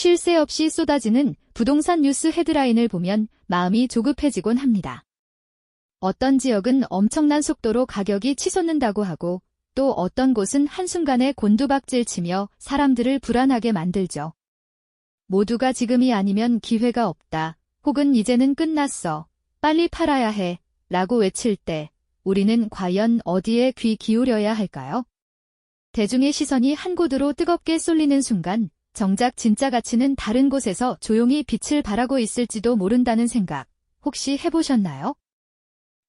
쉴 새 없이 쏟아지는 부동산 뉴스 헤드라인을 보면 마음이 조급해지곤 합니다. 어떤 지역은 엄청난 속도로 가격이 치솟는다고 하고 또 어떤 곳은 한순간에 곤두박질 치며 사람들을 불안하게 만들죠. 모두가 지금이 아니면 기회가 없다. 혹은 이제는 끝났어. 빨리 팔아야 해. 라고 외칠 때 우리는 과연 어디에 귀 기울여야 할까요? 대중의 시선이 한 곳으로 뜨겁게 쏠리는 순간 정작 진짜 가치는 다른 곳에서 조용히 빛을 발하고 있을지도 모른다는 생각 혹시 해보셨나요?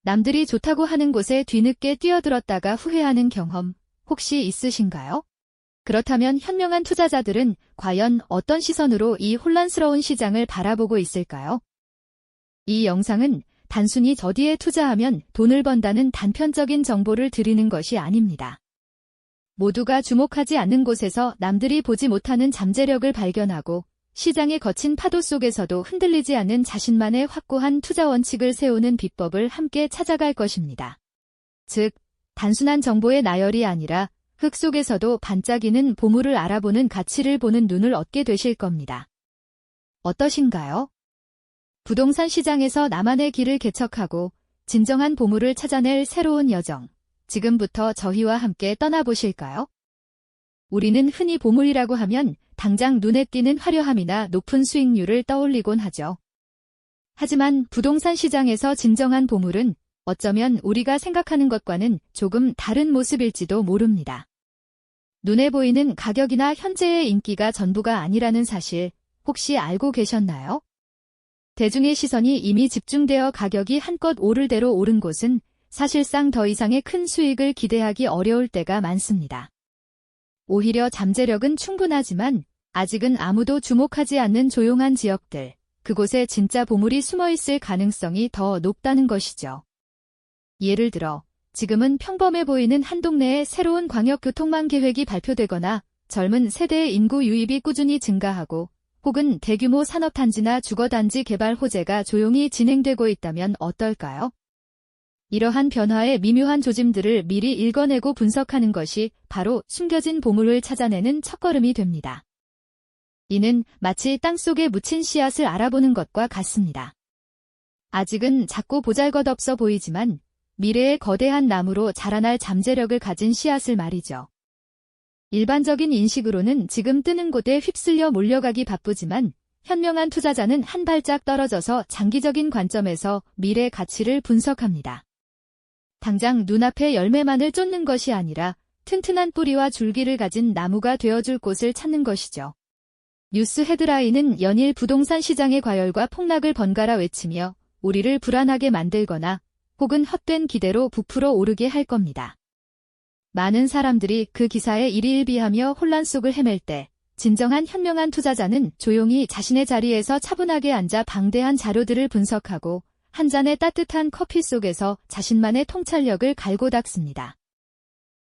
남들이 좋다고 하는 곳에 뒤늦게 뛰어들었다가 후회하는 경험 혹시 있으신가요? 그렇다면 현명한 투자자들은 과연 어떤 시선으로 이 혼란스러운 시장을 바라보고 있을까요? 이 영상은 단순히 저디에 투자하면 돈을 번다는 단편적인 정보를 드리는 것이 아닙니다. 모두가 주목하지 않는 곳에서 남들이 보지 못하는 잠재력을 발견하고 시장의 거친 파도 속에서도 흔들리지 않는 자신만의 확고한 투자 원칙을 세우는 비법을 함께 찾아갈 것입니다. 즉, 단순한 정보의 나열이 아니라 흙 속에서도 반짝이는 보물을 알아보는 가치를 보는 눈을 얻게 되실 겁니다. 어떠신가요? 부동산 시장에서 나만의 길을 개척하고 진정한 보물을 찾아낼 새로운 여정. 지금부터 저희와 함께 떠나보실까요? 우리는 흔히 보물이라고 하면 당장 눈에 띄는 화려함이나 높은 수익률을 떠올리곤 하죠. 하지만 부동산 시장에서 진정한 보물은 어쩌면 우리가 생각하는 것과는 조금 다른 모습일지도 모릅니다. 눈에 보이는 가격이나 현재의 인기가 전부가 아니라는 사실 혹시 알고 계셨나요? 대중의 시선이 이미 집중되어 가격이 한껏 오를 대로 오른 곳은 사실상 더 이상의 큰 수익을 기대하기 어려울 때가 많습니다. 오히려 잠재력은 충분하지만 아직은 아무도 주목하지 않는 조용한 지역들, 그곳에 진짜 보물이 숨어 있을 가능성이 더 높다는 것이죠. 예를 들어, 지금은 평범해 보이는 한 동네에 새로운 광역교통망 계획이 발표되거나 젊은 세대의 인구 유입이 꾸준히 증가하고 혹은 대규모 산업단지나 주거단지 개발 호재가 조용히 진행되고 있다면 어떨까요? 이러한 변화의 미묘한 조짐들을 미리 읽어내고 분석하는 것이 바로 숨겨진 보물을 찾아내는 첫걸음이 됩니다. 이는 마치 땅속에 묻힌 씨앗을 알아보는 것과 같습니다. 아직은 작고 보잘것없어 보이지만 미래의 거대한 나무로 자라날 잠재력을 가진 씨앗을 말이죠. 일반적인 인식으로는 지금 뜨는 곳에 휩쓸려 몰려가기 바쁘지만 현명한 투자자는 한 발짝 떨어져서 장기적인 관점에서 미래 가치를 분석합니다. 당장 눈앞에 열매만을 쫓는 것이 아니라 튼튼한 뿌리와 줄기를 가진 나무가 되어줄 곳을 찾는 것이죠. 뉴스 헤드라인은 연일 부동산 시장의 과열과 폭락을 번갈아 외치며 우리를 불안하게 만들거나 혹은 헛된 기대로 부풀어 오르게 할 겁니다. 많은 사람들이 그 기사에 일희일비하며 혼란 속을 헤맬 때 진정한 현명한 투자자는 조용히 자신의 자리에서 차분하게 앉아 방대한 자료들을 분석하고 한 잔의 따뜻한 커피 속에서 자신만의 통찰력을 갈고 닦습니다.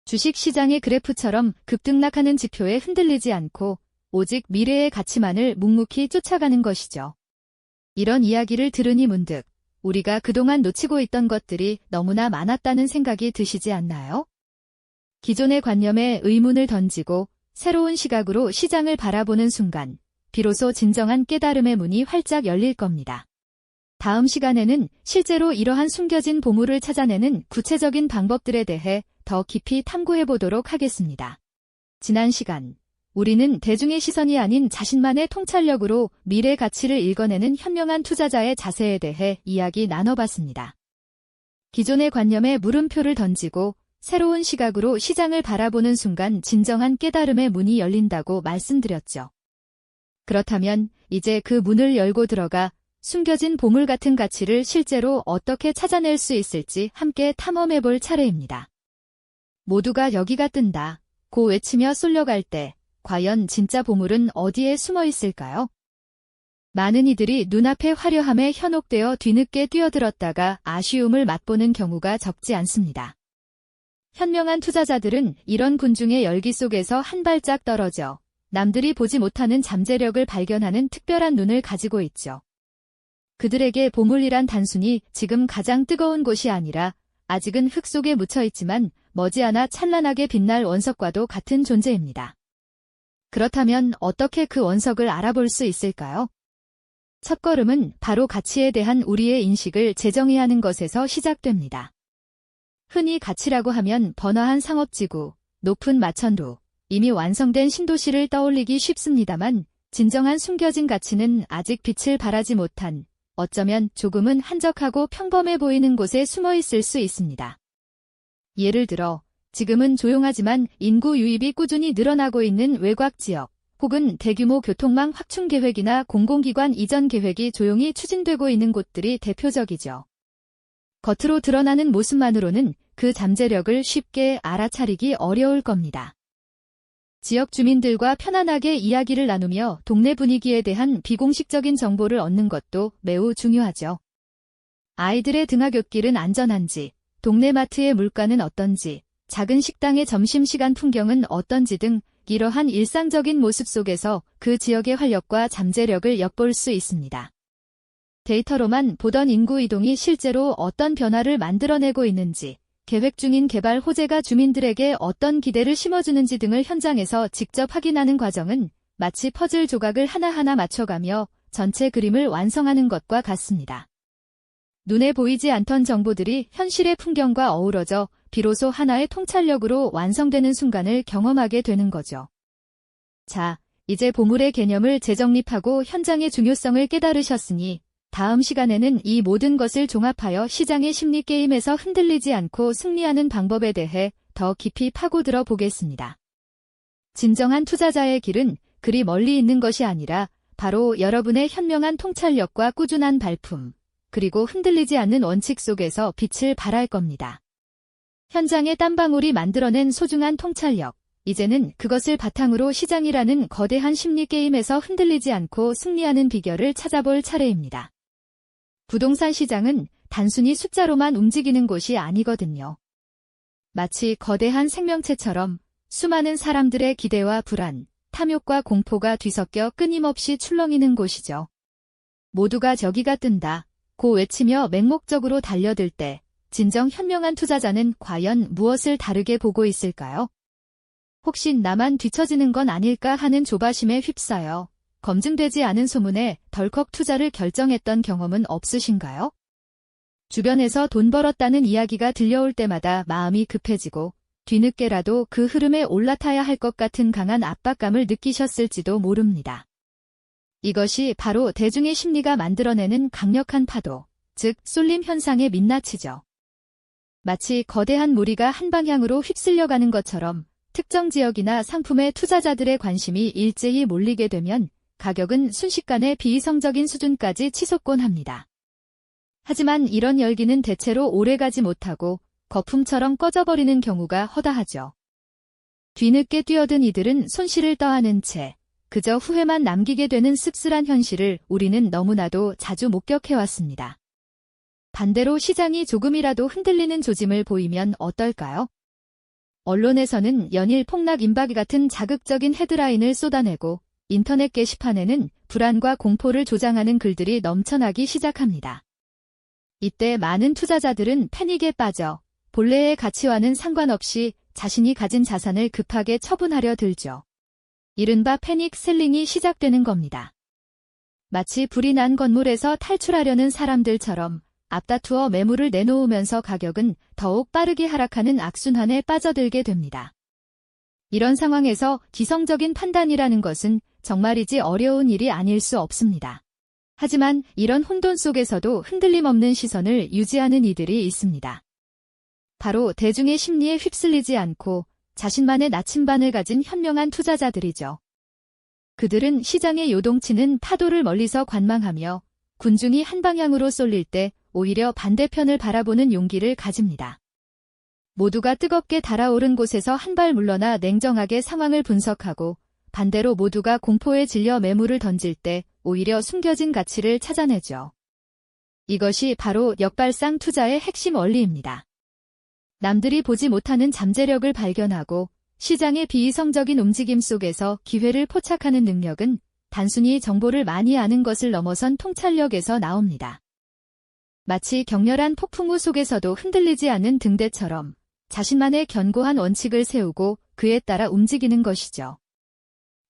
주식 시장의 그래프처럼 급등락하는 지표에 흔들리지 않고 오직 미래의 가치만을 묵묵히 쫓아가는 것이죠. 이런 이야기를 들으니 문득 우리가 그동안 놓치고 있던 것들이 너무나 많았다는 생각이 드시지 않나요? 기존의 관념에 의문을 던지고 새로운 시각으로 시장을 바라보는 순간 비로소 진정한 깨달음의 문이 활짝 열릴 겁니다. 다음 시간에는 실제로 이러한 숨겨진 보물을 찾아내는 구체적인 방법들에 대해 더 깊이 탐구해 보도록 하겠습니다. 지난 시간 우리는 대중의 시선이 아닌 자신만의 통찰력으로 미래 가치를 읽어내는 현명한 투자자의 자세에 대해 이야기 나눠봤습니다. 기존의 관념에 물음표를 던지고 새로운 시각으로 시장을 바라보는 순간 진정한 깨달음의 문이 열린다고 말씀드렸죠. 그렇다면 이제 그 문을 열고 들어가 숨겨진 보물 같은 가치를 실제로 어떻게 찾아낼 수 있을지 함께 탐험해 볼 차례입니다. 모두가 여기가 뜬다. 고 외치며 쏠려갈 때 과연 진짜 보물은 어디에 숨어 있을까요? 많은 이들이 눈앞의 화려함에 현혹되어 뒤늦게 뛰어들었다가 아쉬움을 맛보는 경우가 적지 않습니다. 현명한 투자자들은 이런 군중의 열기 속에서 한 발짝 떨어져 남들이 보지 못하는 잠재력을 발견하는 특별한 눈을 가지고 있죠. 그들에게 보물이란 단순히 지금 가장 뜨거운 곳이 아니라 아직은 흙 속에 묻혀 있지만 머지않아 찬란하게 빛날 원석과도 같은 존재입니다. 그렇다면 어떻게 그 원석을 알아볼 수 있을까요? 첫 걸음은 바로 가치에 대한 우리의 인식을 재정의하는 것에서 시작됩니다. 흔히 가치라고 하면 번화한 상업지구, 높은 마천루, 이미 완성된 신도시를 떠올리기 쉽습니다만 진정한 숨겨진 가치는 아직 빛을 발하지 못한 어쩌면 조금은 한적하고 평범해 보이는 곳에 숨어 있을 수 있습니다. 예를 들어 지금은 조용하지만 인구 유입이 꾸준히 늘어나고 있는 외곽 지역 혹은 대규모 교통망 확충 계획이나 공공기관 이전 계획이 조용히 추진되고 있는 곳들이 대표적이죠. 겉으로 드러나는 모습만으로는 그 잠재력을 쉽게 알아차리기 어려울 겁니다. 지역 주민들과 편안하게 이야기를 나누며 동네 분위기에 대한 비공식적인 정보를 얻는 것도 매우 중요하죠. 아이들의 등하굣길은 안전한지, 동네 마트의 물가는 어떤지, 작은 식당의 점심시간 풍경은 어떤지 등 이러한 일상적인 모습 속에서 그 지역의 활력과 잠재력을 엿볼 수 있습니다. 데이터로만 보던 인구 이동이 실제로 어떤 변화를 만들어내고 있는지, 계획 중인 개발 호재가 주민들에게 어떤 기대를 심어주는지 등을 현장에서 직접 확인하는 과정은 마치 퍼즐 조각을 하나하나 맞춰가며 전체 그림을 완성하는 것과 같습니다. 눈에 보이지 않던 정보들이 현실의 풍경과 어우러져 비로소 하나의 통찰력으로 완성되는 순간을 경험하게 되는 거죠. 자, 이제 보물의 개념을 재정립하고 현장의 중요성을 깨달으셨으니 다음 시간에는 이 모든 것을 종합하여 시장의 심리 게임에서 흔들리지 않고 승리하는 방법에 대해 더 깊이 파고들어 보겠습니다. 진정한 투자자의 길은 그리 멀리 있는 것이 아니라 바로 여러분의 현명한 통찰력과 꾸준한 발품, 그리고 흔들리지 않는 원칙 속에서 빛을 발할 겁니다. 현장의 땀방울이 만들어낸 소중한 통찰력, 이제는 그것을 바탕으로 시장이라는 거대한 심리 게임에서 흔들리지 않고 승리하는 비결을 찾아볼 차례입니다. 부동산 시장은 단순히 숫자로만 움직이는 곳이 아니거든요. 마치 거대한 생명체처럼 수많은 사람들의 기대와 불안, 탐욕과 공포가 뒤섞여 끊임없이 출렁이는 곳이죠. 모두가 저기가 뜬다. 고 외치며 맹목적으로 달려들 때 진정 현명한 투자자는 과연 무엇을 다르게 보고 있을까요? 혹시 나만 뒤처지는 건 아닐까 하는 조바심에 휩싸여 검증되지 않은 소문에 덜컥 투자를 결정했던 경험은 없으신가요? 주변에서 돈 벌었다는 이야기가 들려올 때마다 마음이 급해지고 뒤늦게라도 그 흐름에 올라타야 할 것 같은 강한 압박감을 느끼셨을지도 모릅니다. 이것이 바로 대중의 심리가 만들어내는 강력한 파도, 즉 쏠림 현상의 민낯이죠. 마치 거대한 무리가 한 방향으로 휩쓸려가는 것처럼 특정 지역이나 상품의 투자자들의 관심이 일제히 몰리게 되면 가격은 순식간에 비이성적인 수준까지 치솟곤 합니다. 하지만 이런 열기는 대체로 오래가지 못하고 거품처럼 꺼져버리는 경우가 허다하죠. 뒤늦게 뛰어든 이들은 손실을 떠안은 채 그저 후회만 남기게 되는 씁쓸한 현실을 우리는 너무나도 자주 목격해왔습니다. 반대로 시장이 조금이라도 흔들리는 조짐을 보이면 어떨까요? 언론에서는 연일 폭락 임박이 같은 자극적인 헤드라인을 쏟아내고 인터넷 게시판에는 불안과 공포를 조장하는 글들이 넘쳐나기 시작합니다. 이때 많은 투자자들은 패닉에 빠져 본래의 가치와는 상관없이 자신이 가진 자산을 급하게 처분하려 들죠. 이른바 패닉 셀링이 시작되는 겁니다. 마치 불이 난 건물에서 탈출하려는 사람들처럼 앞다투어 매물을 내놓으면서 가격은 더욱 빠르게 하락하는 악순환에 빠져들게 됩니다. 이런 상황에서 기성적인 판단이라는 것은 정말이지 어려운 일이 아닐 수 없습니다. 하지만 이런 혼돈 속에서도 흔들림 없는 시선을 유지하는 이들이 있습니다. 바로 대중의 심리에 휩쓸리지 않고 자신만의 나침반을 가진 현명한 투자자들이죠. 그들은 시장의 요동치는 파도를 멀리서 관망하며 군중이 한 방향으로 쏠릴 때 오히려 반대편을 바라보는 용기를 가집니다. 모두가 뜨겁게 달아오른 곳에서 한 발 물러나 냉정하게 상황을 분석하고 반대로 모두가 공포에 질려 매물을 던질 때 오히려 숨겨진 가치를 찾아내죠. 이것이 바로 역발상 투자의 핵심 원리입니다. 남들이 보지 못하는 잠재력을 발견하고 시장의 비이성적인 움직임 속에서 기회를 포착하는 능력은 단순히 정보를 많이 아는 것을 넘어선 통찰력에서 나옵니다. 마치 격렬한 폭풍우 속에서도 흔들리지 않는 등대처럼 자신만의 견고한 원칙을 세우고 그에 따라 움직이는 것이죠.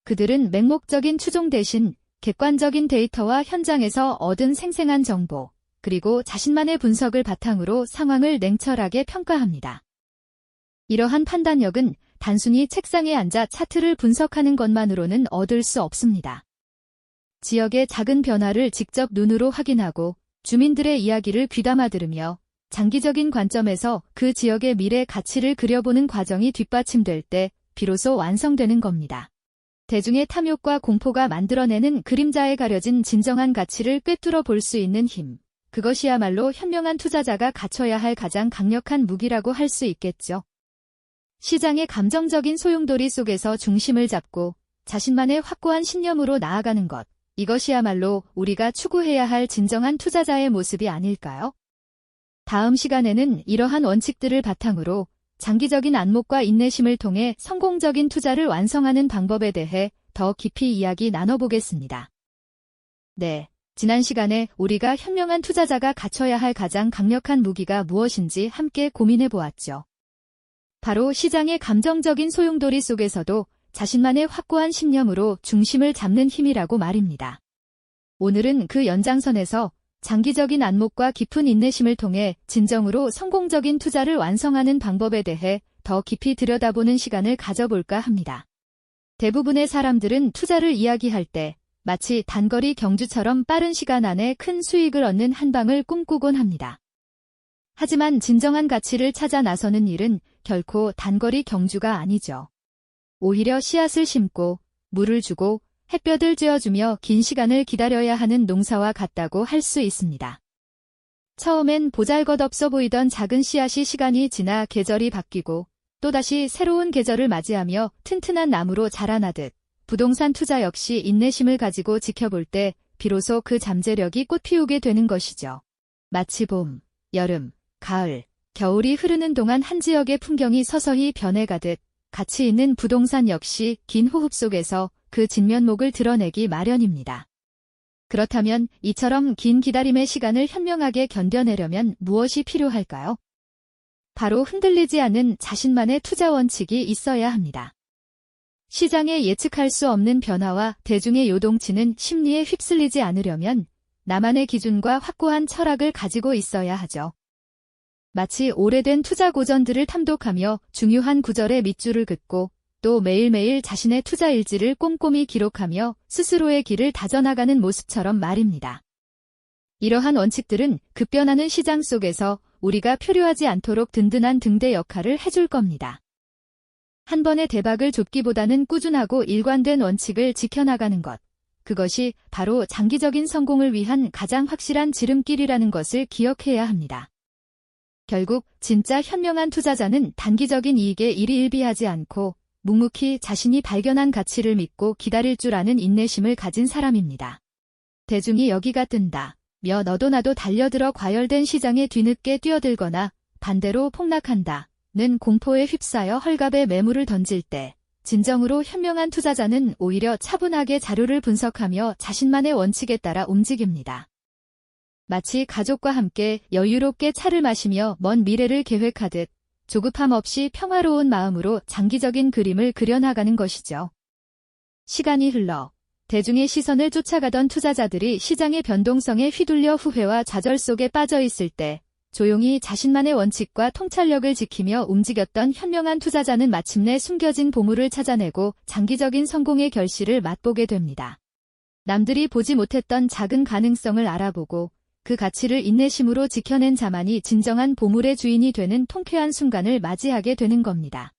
그들은 맹목적인 추종 대신 객관적인 데이터와 현장에서 얻은 생생한 정보, 그리고 자신만의 분석을 바탕으로 상황을 냉철하게 평가합니다. 이러한 판단력은 단순히 책상에 앉아 차트를 분석하는 것만으로는 얻을 수 없습니다. 지역의 작은 변화를 직접 눈으로 확인하고 주민들의 이야기를 귀담아 들으며 장기적인 관점에서 그 지역의 미래 가치를 그려보는 과정이 뒷받침될 때 비로소 완성되는 겁니다. 대중의 탐욕과 공포가 만들어내는 그림자에 가려진 진정한 가치를 꿰뚫어 볼 수 있는 힘. 그것이야말로 현명한 투자자가 갖춰야 할 가장 강력한 무기라고 할 수 있겠죠. 시장의 감정적인 소용돌이 속에서 중심을 잡고 자신만의 확고한 신념으로 나아가는 것. 이것이야말로 우리가 추구해야 할 진정한 투자자의 모습이 아닐까요? 다음 시간에는 이러한 원칙들을 바탕으로 장기적인 안목과 인내심을 통해 성공적인 투자를 완성하는 방법에 대해 더 깊이 이야기 나눠보겠습니다. 네. 지난 시간에 우리가 현명한 투자자가 갖춰야 할 가장 강력한 무기가 무엇인지 함께 고민해 보았죠. 바로 시장의 감정적인 소용돌이 속에서도 자신만의 확고한 신념으로 중심을 잡는 힘이라고 말입니다. 오늘은 그 연장선에서 장기적인 안목과 깊은 인내심을 통해 진정으로 성공적인 투자를 완성하는 방법에 대해 더 깊이 들여다보는 시간을 가져볼까 합니다. 대부분의 사람들은 투자를 이야기할 때 마치 단거리 경주처럼 빠른 시간 안에 큰 수익을 얻는 한방을 꿈꾸곤 합니다. 하지만 진정한 가치를 찾아 나서는 일은 결코 단거리 경주가 아니죠. 오히려 씨앗을 심고 물을 주고 햇볕을 쬐어주며 긴 시간을 기다려야 하는 농사와 같다고 할 수 있습니다. 처음엔 보잘것없어 보이던 작은 씨앗이 시간이 지나 계절이 바뀌고 또다시 새로운 계절을 맞이하며 튼튼한 나무로 자라나듯 부동산 투자 역시 인내심을 가지고 지켜볼 때 비로소 그 잠재력이 꽃 피우게 되는 것이죠. 마치 봄, 여름, 가을, 겨울이 흐르는 동안 한 지역의 풍경이 서서히 변해가듯 가치 있는 부동산 역시 긴 호흡 속에서 그 진면목을 드러내기 마련입니다. 그렇다면 이처럼 긴 기다림의 시간을 현명하게 견뎌내려면 무엇이 필요할까요? 바로 흔들리지 않는 자신만의 투자 원칙이 있어야 합니다. 시장에 예측할 수 없는 변화와 대중의 요동치는 심리에 휩쓸리지 않으려면 나만의 기준과 확고한 철학을 가지고 있어야 하죠. 마치 오래된 투자 고전들을 탐독하며 중요한 구절에 밑줄을 긋고 또 매일매일 자신의 투자 일지를 꼼꼼히 기록하며 스스로의 길을 다져나가는 모습처럼 말입니다. 이러한 원칙들은 급변하는 시장 속에서 우리가 표류하지 않도록 든든한 등대 역할을 해줄 겁니다. 한 번의 대박을 좁기보다는 꾸준하고 일관된 원칙을 지켜나가는 것. 그것이 바로 장기적인 성공을 위한 가장 확실한 지름길이라는 것을 기억해야 합니다. 결국 진짜 현명한 투자자는 단기적인 이익에 일희일비하지 않고 묵묵히 자신이 발견한 가치를 믿고 기다릴 줄 아는 인내심을 가진 사람입니다. 대중이 여기가 뜬다. 며 너도 나도 달려들어 과열된 시장에 뒤늦게 뛰어들거나 반대로 폭락한다. 는 공포에 휩싸여 헐갑에 매물을 던질 때 진정으로 현명한 투자자는 오히려 차분하게 자료를 분석하며 자신만의 원칙에 따라 움직입니다. 마치 가족과 함께 여유롭게 차를 마시며 먼 미래를 계획하듯 조급함 없이 평화로운 마음으로 장기적인 그림을 그려나가는 것이죠. 시간이 흘러 대중의 시선을 쫓아가던 투자자들이 시장의 변동성에 휘둘려 후회와 좌절 속에 빠져 있을 때 조용히 자신만의 원칙과 통찰력을 지키며 움직였던 현명한 투자자는 마침내 숨겨진 보물을 찾아내고 장기적인 성공의 결실을 맛보게 됩니다. 남들이 보지 못했던 작은 가능성을 알아보고 그 가치를 인내심으로 지켜낸 자만이 진정한 보물의 주인이 되는 통쾌한 순간을 맞이하게 되는 겁니다.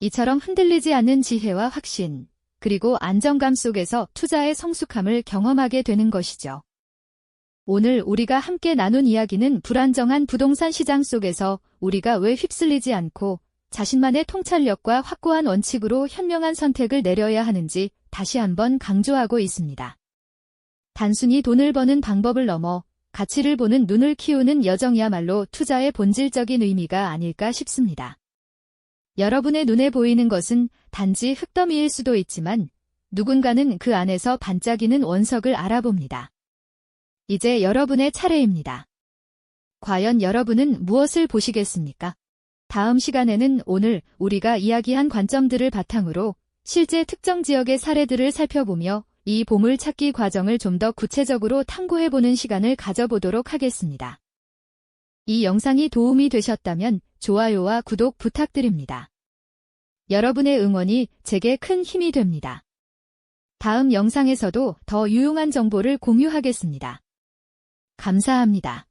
이처럼 흔들리지 않는 지혜와 확신, 그리고 안정감 속에서 투자의 성숙함을 경험하게 되는 것이죠. 오늘 우리가 함께 나눈 이야기는 불안정한 부동산 시장 속에서 우리가 왜 휩쓸리지 않고 자신만의 통찰력과 확고한 원칙으로 현명한 선택을 내려야 하는지 다시 한번 강조하고 있습니다. 단순히 돈을 버는 방법을 넘어 가치를 보는 눈을 키우는 여정이야말로 투자의 본질적인 의미가 아닐까 싶습니다. 여러분의 눈에 보이는 것은 단지 흙더미일 수도 있지만 누군가는 그 안에서 반짝이는 원석을 알아봅니다. 이제 여러분의 차례입니다. 과연 여러분은 무엇을 보시겠습니까? 다음 시간에는 오늘 우리가 이야기한 관점들을 바탕으로 실제 특정 지역의 사례들을 살펴보며 이 보물 찾기 과정을 좀 더 구체적으로 탐구해보는 시간을 가져보도록 하겠습니다. 이 영상이 도움이 되셨다면 좋아요와 구독 부탁드립니다. 여러분의 응원이 제게 큰 힘이 됩니다. 다음 영상에서도 더 유용한 정보를 공유하겠습니다. 감사합니다.